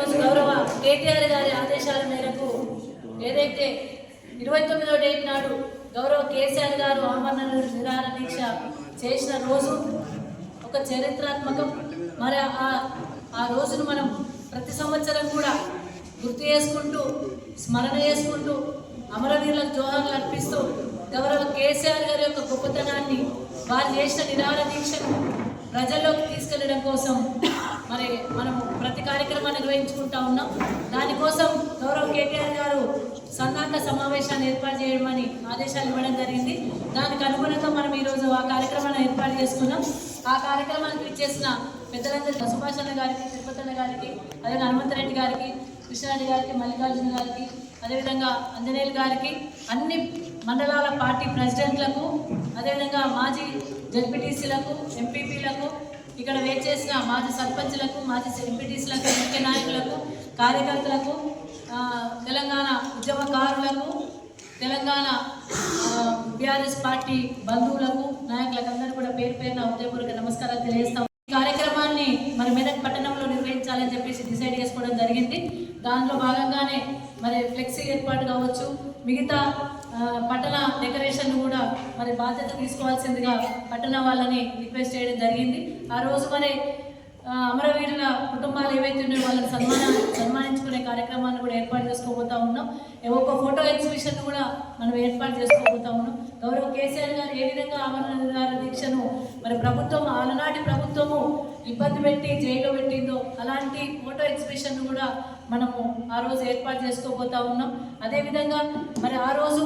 గౌరవ కేటీఆర్ గారి ఆదేశాల మేరకు ఏదైతే ఇరవై తొమ్మిదో డేట్ నాడు గౌరవ కేసీఆర్ గారు ఆమరణ నిరాహార దీక్ష చేసిన రోజు ఒక చరిత్రాత్మకం. మరి ఆ ఆ రోజును మనం ప్రతి సంవత్సరం కూడా గుర్తు చేసుకుంటూ స్మరణ చేసుకుంటూ అమరవీరులకు జోహార్లు అర్పిస్తూ గౌరవ కేసీఆర్ గారి యొక్క గొప్పతనాన్ని వారు చేసిన నిరాహార దీక్షను ప్రజల్లోకి తీసుకెళ్ళడం కోసం మరి మనం ప్రతి కార్యక్రమాన్ని నిర్వహించుకుంటా ఉన్నాం. దానికోసం గౌరవ కేటీఆర్ గారు సన్నాహక సమావేశాన్ని ఏర్పాటు చేయమని ఆదేశాలు ఇవ్వడం జరిగింది. దానికి అనుగుణంగా మనం ఈరోజు ఆ కార్యక్రమాన్ని ఏర్పాటు చేసుకున్నాం. ఆ కార్యక్రమానికి ఇచ్చేసిన పెద్దలందరికీ సుభాష్ అన్న గారికి తిరుపతి అన్న గారికి అదే హనుమంతరెడ్డి గారికి కృష్ణారెడ్డి గారికి మల్లికార్జున గారికి అదేవిధంగా అంజనేయులు గారికి అన్ని మండలాల పార్టీ ప్రెసిడెంట్లకు అదేవిధంగా మాజీ జడ్పీటీసీలకు ఎంపీపీలకు ఇక్కడ వేచేసిన మాజీ సర్పంచ్లకు మాజీ సెలబ్రిటీస్లకు ముఖ్య నాయకులకు కార్యకర్తలకు తెలంగాణ ఉద్యమకారులకు తెలంగాణ బీఆర్ఎస్ పార్టీ బంధువులకు నాయకులకు అందరూ కూడా పేరు పేరున ఉదయపూర్వక నమస్కారాలు తెలియజేస్తాం. ఈ కార్యక్రమాన్ని మరి మెదక్ పట్టణంలో నిర్వహించాలని చెప్పేసి డిసైడ్ చేసుకోవడం జరిగింది. దాంట్లో భాగంగానే మరి ఫ్లెక్సీ ఏర్పాటు కావచ్చు మిగతా పట్టణ డెకరేషన్ కూడా మరి బాధ్యత తీసుకోవాల్సిందిగా పట్టణ వాళ్ళని రిక్వెస్ట్ చేయడం జరిగింది. ఆ రోజు మరి అమరవీరుల కుటుంబాలు ఏవైతే ఉన్నాయో వాళ్ళని సన్మాన సన్మానించుకునే కార్యక్రమాన్ని కూడా ఏర్పాటు చేసుకోబోతా ఉన్నాం. ఏ ఒక్క ఫోటో ఎగ్జిబిషన్ కూడా మనం ఏర్పాటు చేసుకోబోతా ఉన్నాం. గౌరవ కేసీఆర్ గారు ఏ విధంగా అమర దీక్షను మరి ప్రభుత్వం ఆనాటి ప్రభుత్వము ఇబ్బంది పెట్టి జైల్లో పెట్టిందో అలాంటి ఫోటో ఎగ్జిబిషన్ కూడా మనము ఆ రోజు ఏర్పాటు చేసుకోబోతా ఉన్నాం. అదేవిధంగా మరి ఆ రోజు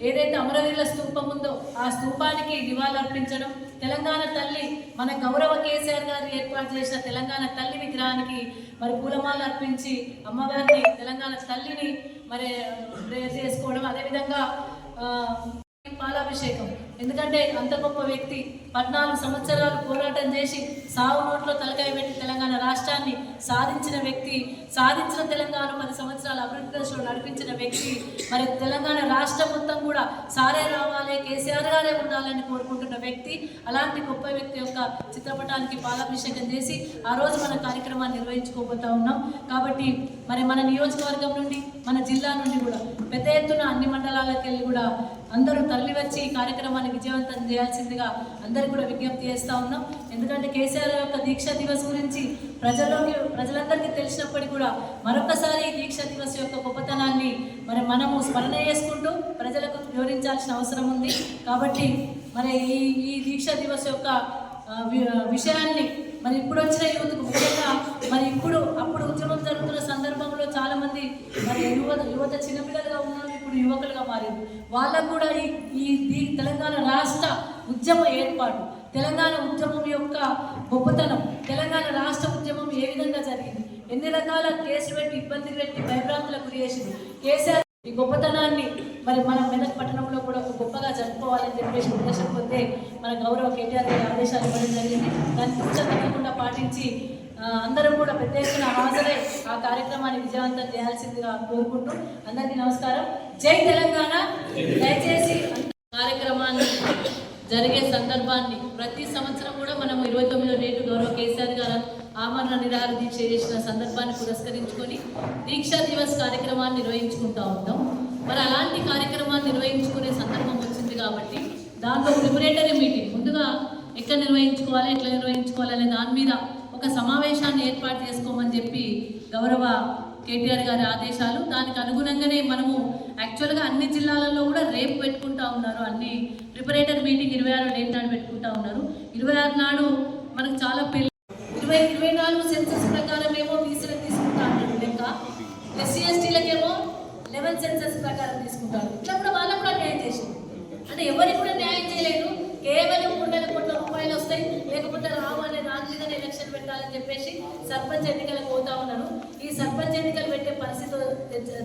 ఏదైతే అమరవీరుల స్తూపం ఉందో ఆ స్తూపానికి నివాళులర్పించడం తెలంగాణ తల్లి మన గౌరవ కేసీఆర్ గారు ఏర్పాటు చేసిన తెలంగాణ తల్లి విగ్రహానికి మరి పూలమాలు అర్పించి అమ్మవారిని తెలంగాణ తల్లిని మరి ప్రేయర్ చేసుకోవడం అదేవిధంగా పాలాభిషేకం. ఎందుకంటే అంత గొప్ప వ్యక్తి పద్నాలుగు సంవత్సరాలు పోరాటం చేసి సాగు నోట్లో తలకాయ పెట్టి తెలంగాణ రాష్ట్రాన్ని సాధించిన వ్యక్తి సాధించిన తెలంగాణ పది సంవత్సరాలు అభివృద్ధి దశలో నడిపించిన వ్యక్తి. మరి తెలంగాణ రాష్ట్రం మొత్తం కూడా సారే రావాలి కేసీఆర్ గారే ఉండాలని కోరుకుంటున్న వ్యక్తి అలాంటి గొప్ప వ్యక్తి యొక్క చిత్రపటానికి పాలాభిషేకం చేసి ఆ రోజు మన కార్యక్రమాన్ని నిర్వహించుకోబోతా ఉన్నాం. కాబట్టి మరి మన నియోజకవర్గం నుండి మన జిల్లా నుండి కూడా పెద్ద ఎత్తున అన్ని మండలాలకు వెళ్ళి కూడా అందరూ తల్లి వచ్చి ఈ కార్యక్రమాన్ని విజయవంతం చేయాల్సిందిగా అందరికీ కూడా విజ్ఞప్తి చేస్తూ ఉన్నాం. ఎందుకంటే కేసీఆర్ యొక్క దీక్షా దివస్ గురించి ప్రజల్లోకి ప్రజలందరికీ తెలిసినప్పటికీ కూడా మరొకసారి ఈ దీక్షా దివస్ యొక్క గొప్పతనాన్ని మరి మనము స్మరణ చేసుకుంటూ ప్రజలకు వివరించాల్సిన అవసరం ఉంది. కాబట్టి మరి ఈ ఈ దీక్షా దివస్ యొక్క విషయాన్ని మరి ఇప్పుడు వచ్చిన యువతకు ముఖ్యంగా మరి ఇప్పుడు అప్పుడు ఉద్యమం జరుగుతున్న సందర్భంలో చాలామంది మరి యువత యువత చిన్నపిల్లలుగా యువకులుగా మారింది. వాళ్ళకు కూడా ఈ ఈ తెలంగాణ రాష్ట్ర ఉద్యమ ఏర్పాటు తెలంగాణ ఉద్యమం యొక్క గొప్పతనం తెలంగాణ రాష్ట్ర ఉద్యమం ఏ విధంగా జరిగింది ఎన్ని రకాల కేసులు పెట్టి ఇబ్బంది పెట్టి భయభ్రాంతులకు గురి చేసింది కేసీఆర్ ఈ గొప్పతనాన్ని మరి మన మెదక్ పట్టణంలో కూడా ఒక గొప్పగా జరుపుకోవాలని చెప్పేసి ఉద్దేశం పొందే మన గౌరవ కేటీఆర్ గారి ఆదేశాలు ఇవ్వడం జరిగింది. దాన్ని తప్పకుండా పాటించి అందరం కూడా పెద్ద ఎత్తున హాజరై ఆ కార్యక్రమాన్ని విజయవంతం చేయాల్సిందిగా కోరుకుంటూ అందరికీ నమస్కారం. జై తెలంగాణ. దయచేసి కార్యక్రమాన్ని జరిగే సందర్భాన్ని ప్రతి సంవత్సరం కూడా మనం ఇరవై తొమ్మిదో డేటు గౌరవ కేసీఆర్ గారు ఆమరణ నిరాహార దీక్ష చేసిన సందర్భాన్ని పురస్కరించుకొని దీక్షా దివస్ కార్యక్రమాన్ని నిర్వహించుకుంటా ఉంటాం. మరి అలాంటి కార్యక్రమాన్ని నిర్వహించుకునే సందర్భం వచ్చింది కాబట్టి దాంట్లో ప్రిపరేటరీ మీటింగ్ ముందుగా ఎక్కడ నిర్వహించుకోవాలి ఎట్లా నిర్వహించుకోవాలి అనే దాని మీద ఒక సమావేశాన్ని ఏర్పాటు చేసుకోమని చెప్పి గౌరవ కేటీఆర్ గారి ఆదేశాలు. దానికి అనుగుణంగానే మనము యాక్చువల్గా అన్ని జిల్లాలలో కూడా రేపు పెట్టుకుంటా ఉన్నారు. అన్ని ప్రిపరేటర్ మీటింగ్ ఇరవై ఆరు డేట్ నాడు పెట్టుకుంటా ఉన్నారు. ఇరవై ఆరు నాడు మనకు చాలా పెళ్ళి ఇరవై ఇరవై నాలుగు సెన్సస్ ప్రకారం ఏమో బీసీలకు తీసుకుంటా అన్నారు లెక్క. ఎస్సీ ఎస్టీలకేమో లెవెన్ సెన్సస్ ప్రకారం తీసుకుంటారు ఇట్లా కూడా వాళ్ళకు కూడా చేసింది అంటే ఎవరికి కూడా ఎలక్షన్ చెప్పేసి సర్పంచ్ ఎన్నికలకు పోతా ఉన్నాడు. ఈ సర్పంచ్ ఎన్నికలు పెట్టే పరిస్థితి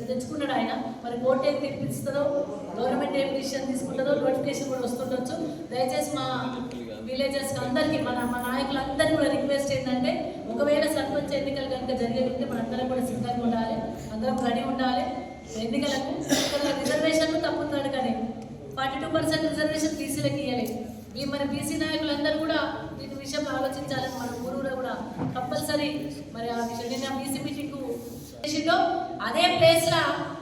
తెచ్చుకున్నాడు ఆయన. మరి కోర్టు ఏం తీర్పిస్తుందో గవర్నమెంట్ ఏం డిసిషన్ తీసుకుంటుందో నోటిఫికేషన్ కూడా వస్తుండొచ్చు. దయచేసి మా విలేజెస్ అందరికీ మన మా నాయకులందరికీ కూడా రిక్వెస్ట్ ఏంటంటే ఒకవేళ సర్పంచ్ ఎన్నికలు కనుక జరిగేది మనందరం కూడా సిద్ధంగా ఉండాలి. అందరం రెడీ ఉండాలి. ఎన్నికలకు ఇక్కడ రిజర్వేషన్ తప్పుతున్నాడు కానీ ఫార్టీ టూ పర్సెంట్ రిజర్వేషన్ బీసీలకు ఇవ్వలేదు ఈ మరి బీసీ నాయకులందరూ కూడా దీని విషయం ఆలోచించాలని మన ఊరులో కూడా కంపల్సరీ మరి ఆ విషయం. నేను బీసీ మీటింగ్ అదే ప్లేస్లో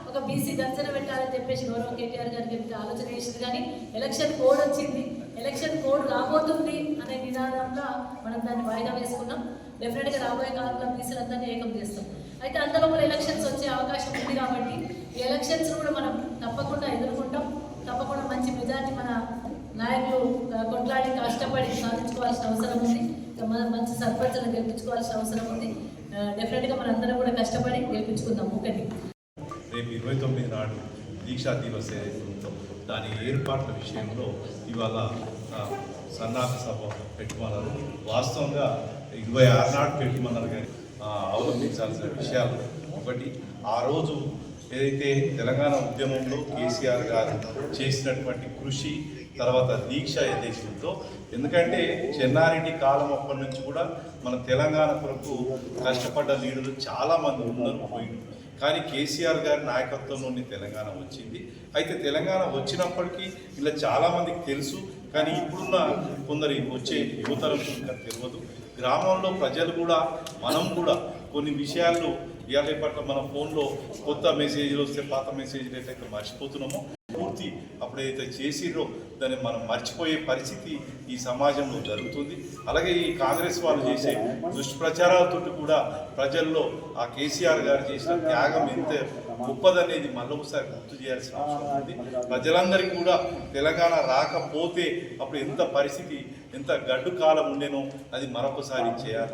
ఒక బీసీ దర్శన పెట్టాలని చెప్పేసి గౌరవ కేటీఆర్ గారికి చెప్తే ఆలోచన చేసింది. కానీ ఎలక్షన్ కోడ్ వచ్చింది. ఎలక్షన్ కోడ్ రాబోతుంది అనే నినాదంలో మనం దాన్ని వాయిదా వేసుకున్నాం. డెఫినెట్గా రాబోయే కాలంలో బీసీలందరినీ ఏకం చేస్తాం. అయితే అంతలోపల ఎలక్షన్స్ వచ్చే అవకాశం ఉంది కాబట్టి ఈ ఎలక్షన్స్ కూడా మనం తప్పకుండా ఎదుర్కొంటాం. తప్పకుండా మంచి మెజార్టీ మన నాయకులు కొట్లాడి కష్టపడి సాధించుకోవాల్సిన అవసరం ఉంది. మన మంచి సర్పంచ్లను గెలిపించుకోవాల్సిన అవసరం ఉంది. డెఫినెట్గా మనందరం కూడా కష్టపడి గెలిపించుకుందాం. ఒకటి రేపు ఇరవై తొమ్మిది నాడు దీక్షా దివస్ ఏదైతే దాని ఏర్పాట్ల విషయంలో ఇవాళ సన్నాహ సభ పెట్టుమన్నారు వాస్తవంగా ఇరవై ఆరు నాడు పెట్టుమన్నారు కానీ అవలంబించాల్సిన విషయాలు ఒకటి. ఆ రోజు ఏదైతే తెలంగాణ ఉద్యమంలో కేసీఆర్ గారు చేసినటువంటి కృషి తర్వాత దీక్ష ఏదైతే ఎందుకంటే చెన్నారెడ్డి కాలం అప్పటి నుంచి కూడా మన తెలంగాణ కొరకు కష్టపడ్డ లీడర్లు చాలామంది ఉన్నారు పోయింది కానీ కేసీఆర్ గారి నాయకత్వంలోని తెలంగాణ వచ్చింది. అయితే తెలంగాణ వచ్చినప్పటికీ ఇలా చాలామందికి తెలుసు కానీ ఇప్పుడున్న కొందరు వచ్చే యువతరం ఇంకా తెలియదు. గ్రామంలో ప్రజలు కూడా మనం కూడా కొన్ని విషయాల్లో ఇవాళ పట్ల మన ఫోన్లో కొత్త మెసేజ్లు వస్తే పాత మెసేజ్లు అయితే మర్చిపోతున్నామో పూర్తి అప్పుడైతే చేసిరో దాన్ని మనం మర్చిపోయే పరిస్థితి ఈ సమాజంలో జరుగుతుంది. అలాగే ఈ కాంగ్రెస్ వాళ్ళు చేసే దుష్ప్రచారాలతో కూడా ప్రజల్లో ఆ కేసీఆర్ గారు చేసిన త్యాగం ఎంత గొప్పదనేది మళ్ళొకసారి గుర్తు చేయాల్సిన అవసరం ఉంది. ప్రజలందరికీ కూడా తెలంగాణ రాకపోతే అప్పుడు ఎంత పరిస్థితి ఎంత గడ్డు కాలం ఉండేనో అది మరొకసారి చేయాలి.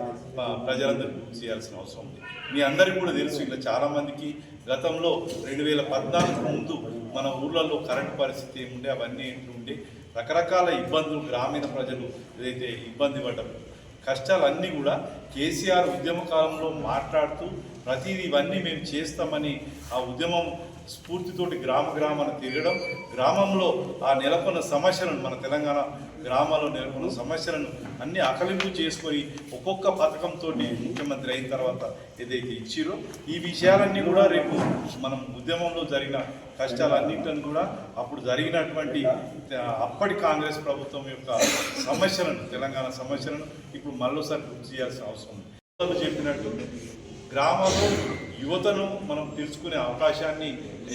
ప్రజలందరూ గుర్తు చేయాల్సిన అవసరం ఉంది. మీ అందరికీ కూడా తెలుసు ఇలా చాలామందికి గతంలో రెండు వేల పద్నాలుగు ముందు మన ఊర్లలో కరెంట్ పరిస్థితి ఏముండే అవన్నీ ఉండే రకరకాల ఇబ్బందులు గ్రామీణ ప్రజలు ఏదైతే ఇబ్బంది పడ్డం కష్టాలన్నీ కూడా కేసీఆర్ ఉద్యమ కాలంలో మాట్లాడుతూ ప్రతిదీ ఇవన్నీ మేము చేస్తామని ఆ ఉద్యమం స్ఫూర్తితోటి గ్రామ గ్రామాన్ని తిరగడం గ్రామంలో ఆ నెలకొన్న సమస్యలను మన తెలంగాణ గ్రామాల్లో నెలకొన్న సమస్యలను అన్ని అకలింపు చేసుకొని ఒక్కొక్క పథకంతో ముఖ్యమంత్రి అయిన తర్వాత ఏదైతే ఇచ్చిరో ఈ విషయాలన్నీ కూడా రేపు మనం ఉద్యమంలో జరిగిన కష్టాలన్నింటిని కూడా అప్పుడు జరిగినటువంటి అప్పటి కాంగ్రెస్ ప్రభుత్వం యొక్క సమస్యలను తెలంగాణ సమస్యలను ఇప్పుడు మళ్ళీసారి గుర్తు చేయాల్సిన అవసరం ఉంది. చెప్పినట్టు గ్రామాల్లో యువతను మనం తెలుసుకునే అవకాశాన్ని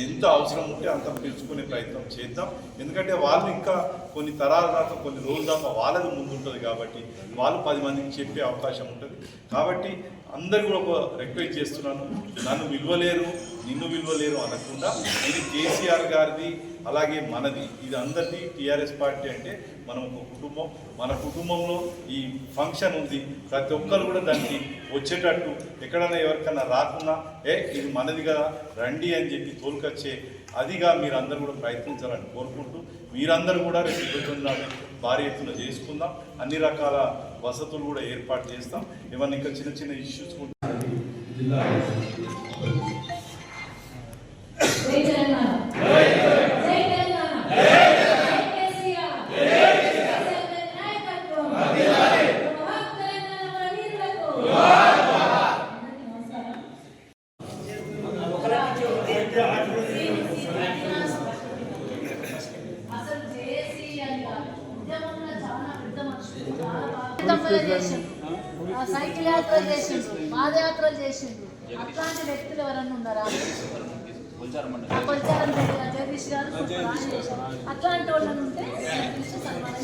ఎంత అవసరం ఉంటే అంత తెలుసుకునే ప్రయత్నం చేద్దాం. ఎందుకంటే వాళ్ళు ఇంకా కొన్ని తరాల దాకా కొన్ని రోజుల దాకా వాళ్ళది ముందు ఉంటుంది కాబట్టి వాళ్ళు పది మందికి చెప్పే అవకాశం ఉంటుంది. కాబట్టి అందరు కూడా ఒక రిక్వెస్ట్ చేస్తున్నాను. నన్ను విలువలేరు. నిన్ను విలువలేరు అనకుండా ఇది కేసీఆర్ గారిది అలాగే మనది. ఇది అందరిది టీఆర్ఎస్ పార్టీ అంటే మనం ఒక కుటుంబం. మన కుటుంబంలో ఈ ఫంక్షన్ ఉంది. ప్రతి ఒక్కరు కూడా దానికి వచ్చేటట్టు ఎక్కడైనా ఎవరికైనా రాకున్నా ఏ ఇది మనది కదా రండి అని చెప్పి తోలుకొచ్చే అదిగా మీరు అందరూ కూడా ప్రయత్నించాలని కోరుకుంటూ మీరందరూ కూడా రేపు ఇబ్బంది భారీ ఎత్తున చేసుకుందాం. అన్ని రకాల వసతులు కూడా ఏర్పాటు చేస్తాం. ఏమన్నా ఇంకా చిన్న చిన్న ఇష్యూస్ కూడా జిల్లా జై తెలంగాణ జై తెలంగాణ జై కేసీఆర్ జై కేసీఆర్ నాయకత్వం జోహార్ తెలంగాణ మన వీరులకు అందరికీ నమస్కారం అసలు జేసీ అని కాదు. ఉద్యమంలో చాలా పెద్ద మనుషులు. చాలా చేసిండ్రు. సైకిల్ యాత్రలు చేసిండ్రు పాదయాత్రలు చేసిండ్రు. అట్లాంటి వ్యక్తులు ఎవరన్నా ఉన్నారా? జగదీష్ గారు అట్లాంటి వాళ్ళని ఉంటే సన్మానం